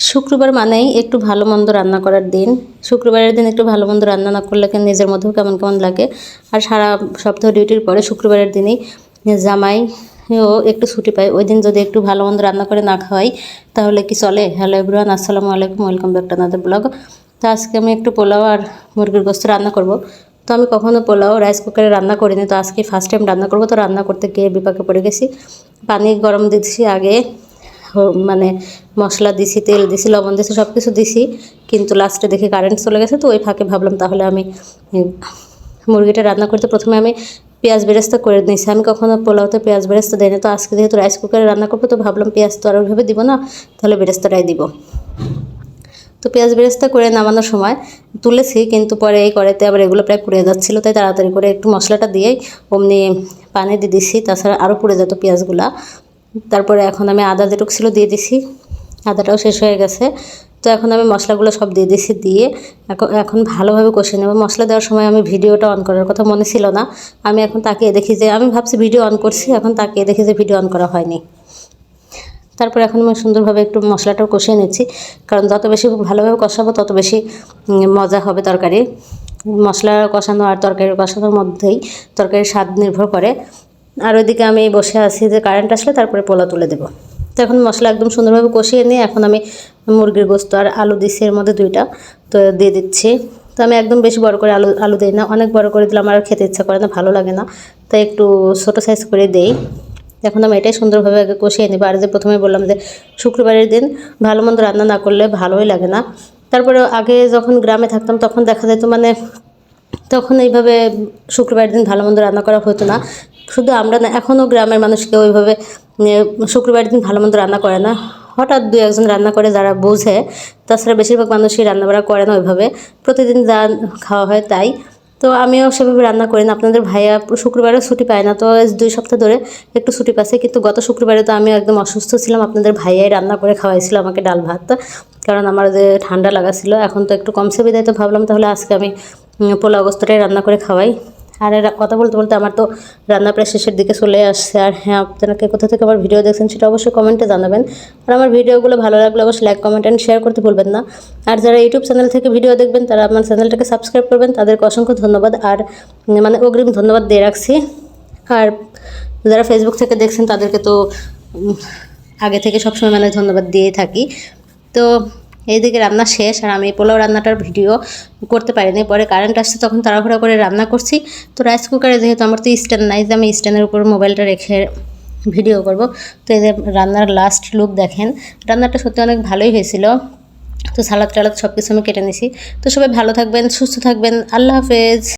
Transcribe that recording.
শুক্রবার মানেই একটু ভালো মন্দ রান্না করার দিন। শুক্রবারের দিন একটু ভালো মন্দ রান্না না করলে নিজের মধ্যেও কেমন কেমন লাগে। আর সারা সপ্তাহ ডিউটির পরে শুক্রবারের দিনই জামাই ও একটু ছুটি পায়। ওই দিন যদি একটু ভালো মন্দ রান্না করে না খাওয়াই, তাহলে কি চলে? হ্যালো এভরিওয়ান আসসালামু আলাইকুম welcome back to another blog তো আজকে আমি একটু পোলাও আর মুরগির গোস্ত রান্না করব। তো আমি কখনও পোলাও রাইস কুকারে রান্না করিনি। তো আজকে ফার্স্ট টাইম রান্না করব। তো রান্না করতে গিয়ে বিপাকে পড়ে গেছি। পানি গরম দিচ্ছি আগে। মানে মশলা দিছি, তেল দিছি, লবণ দিছি সব কিছু দিছি, কিন্তু লাস্টে দেখি কারেন্ট চলে গেছে, তো ওই ফাঁকে ভাবলাম তাহলে আমি মুরগিটা রান্না করতে প্রথমে আমি পেঁয়াজ বেরেস্তা করে নিয়েছি। আমি কখনো পোলাওতে পেঁয়াজ বেরেস্তা দিই না তো আজকে যেহেতু রাইস কুকারে রান্না করব, তো ভাবলাম পেঁয়াজ তো আর ওইভাবে দিব না, তাহলে বেরেস্তাটাই দিব। তো পেঁয়াজ বেরেস্তা করে নামানোর সময় তুলেছি, কিন্তু পরে এই কড়াইতে আবার এগুলো প্রায় পুড়ে যাচ্ছিল, তাই তাড়াতাড়ি করে একটু মশলাটা দিয়েই অমনি পানি দিয়ে দিছি, তাছাড়া আরও পুড়ে যেত পেঁয়াজগুলা। তারপরে এখন আমি আদা যেটুক ছিল দিয়ে দিছি। আদাটাও শেষ হয়ে গেছে। তো এখন আমি মশলাগুলো সব দিয়ে দিছি, দিয়ে এখন এখন ভালোভাবে কষে নেব। মশলা দেওয়ার সময় আমি ভিডিওটা অন করার কথা মনে ছিল না। আমি এখন তাকিয়ে দেখি যে, আমি ভাবছি ভিডিও অন করছি, এখন তাকিয়ে দেখি যে ভিডিও অন করা হয়নি। তারপর এখন আমি সুন্দরভাবে একটু মশলাটাও কষিয়ে নিচ্ছি। কারণ যত বেশি ভালোভাবে কষাবো, তত বেশি মজা হবে তরকারি। মশলা কষানো আর তরকারি কষানোর মধ্যেই তরকারির স্বাদ নির্ভর করে। আর ওইদিকে আমি বসে আছি যে কারেন্ট আসলে তারপরে পোলা তুলে দেবো। তো এখন মশলা একদম সুন্দরভাবে কষিয়ে নিয়ে এখন আমি মুরগির গোস্ত আর আলু দিচ্ছি এর মধ্যে দুইটা, তো দিয়ে দিচ্ছি। তো আমি একদম বেশি বড় করে আলু আলু দিই না, অনেক বড় করে দিলে আমার আর খেতে ইচ্ছা করে না, ভালো লাগে না। তাই একটু ছোটো সাইজ করে দেই। এখন আমি এটাই সুন্দরভাবে আগে কষিয়ে নেব। আর যে প্রথমে বললাম যে শুক্রবারের দিন ভালো মন্দ রান্না না করলে ভালোই লাগে না। তারপরে আগে যখন গ্রামে থাকতাম তখন দেখা যেত মানে তখন এইভাবে শুক্রবারের দিন ভালো মন্দ রান্না করা হতো না। শুধু আমরা না এখনও গ্রামের মানুষকে ওইভাবে উম, শুক্রবারের দিন ভালো মন্দ রান্না করে না। হঠাৎ দু একজন রান্না করে যারা বোঝে তাছাড়া বেশিরভাগ মানুষই রান্নাবাড়া করে না ওইভাবে। প্রতিদিন যা খাওয়া হয় তাই। তো আমিও সেভাবে রান্না করি না। আপনাদের ভাইয়া শুক্রবারেও ছুটি পায় না তো দুই সপ্তাহ ধরে একটু ছুটি পাচ্ছে। কিন্তু গত শুক্রবারে তো আমি একদম অসুস্থ ছিলাম। আপনাদের ভাইয়াই রান্না করে খাওয়াইছিল আমাকে ডাল ভাত। কারণ আমার যে ঠান্ডা লাগা ছিল এখন তো একটু কমছে বিদায় তো ভাবলাম তাহলে আজকে আমি পোলা গোস্তটাই রান্না করে খাওয়াই। আর কথা বলতে বলতে আমার তো রান্না প্রায় শেষের দিকে চলে আসছে। আর হ্যাঁ আপনাকে কোথা থেকে আমার ভিডিও দেখছেন সেটা অবশ্যই কমেন্টে জানাবেন। আর আমার ভিডিওগুলো ভালো লাগলে অবশ্যই লাইক কমেন্ট অ্যান্ড শেয়ার করতে ভুলবেন না। আর যারা ইউটিউব চ্যানেল থেকে ভিডিও দেখবেন, তারা আমার চ্যানেলটাকে সাবস্ক্রাইব করবেন। তাদেরকে অসংখ্য ধন্যবাদ। আর মানে অগ্রিম ধন্যবাদ দিয়ে রাখছি। আর যারা ফেসবুক থেকে দেখছেন, তাদেরকে তো আগে থেকে সবসময় মানে ধন্যবাদ দিয়েই থাকি। তো এইদিকে রান্না শেষ আর আমি পোলাও রান্নাটার ভিডিও করতে পারিনি। পরে কারেন্ট আসছে, তখন তাড়াহুড়া করে রান্না করছি। তো রাইস কুকারে যেহেতু আমার তো স্ট্যান্ড নাই, যে আমি স্ট্যান্ডের উপর মোবাইলটা রেখে ভিডিও করব। তো এই যে রান্নার লাস্ট লুক দেখেন, রান্নাটা সত্যি অনেক ভালোই হয়েছিল। তো সালাদ টালাদ সব কিছু আমি কেটে নিছি। তো সবাই ভালো থাকবেন, সুস্থ থাকবেন, আল্লাহ হাফেজ।